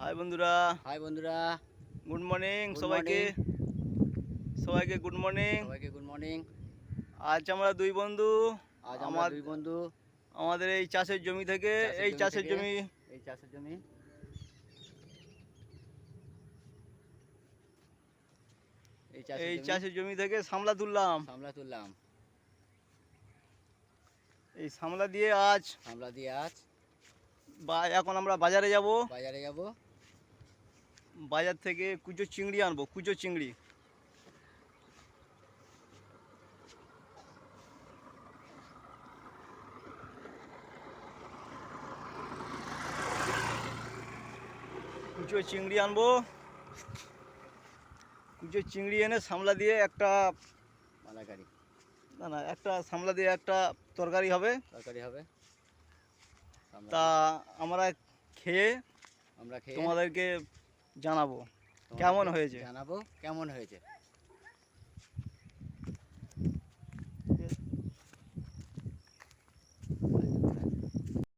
High বন্ধুরা। High বন্ধুরা। Good morning সবাইকে। সবাইকে গুড মর্নিং সবাইকে গুড মর্নিং আজ আমরা দুই বন্ধু। আজ আমরা দুই বন্ধু। আমাদের এই চাষের জমি থেকে এই চাষের জমি। এই চাষের জমি। এই চাষের জমি থেকে সামলা তুললাম। সামলা তুললাম। এই সামলা দিয়ে আজ সামলা দিয়ে আজ বা এখন আমরা বাজারে যাব। বাজারে যাব। বাজার থেকে কুচো চিংড়ি আনব কুচো চিংড়ি। কুচো চিংড়ি আনব। কুচো চিংড়ি এনে সামলা দিয়ে একটা মালাকারি। না না একটা সামলা দিয়ে একটা তরকারি হবে। তরকারি হবে। তা আমরা খেয়ে আমরা খেয়ে তোমাদেরকে জানাব কেমন হয়েছে? জানাব কেমন হয়েছে